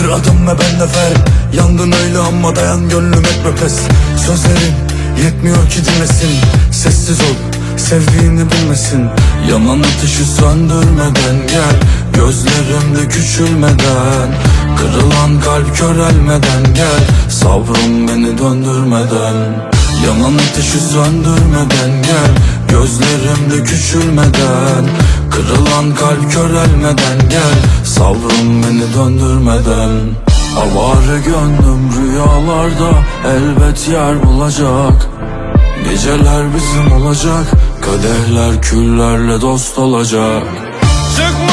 adım ve ben nefer Yandın öyle ama dayan gönlüm etme pes Sözlerin yetmiyor ki dinlesin. Sessiz ol sevdiğini bilmesin. Yanan ateşi söndürmeden gel. Gözlerimde küçülmeden. Kırılan kalp körelmeden gel. Sabrım beni döndürmeden. Yanan ateşi söndürmeden gel. Gözlerimde küçülmeden. Kırılan kalp körelmeden gel Sabrım beni döndürmeden. Avare gönlüm rüyalarda elbet yer bulacak. Geceler bizim olacak Kadehler küllerle dost olacak. Çıkmaz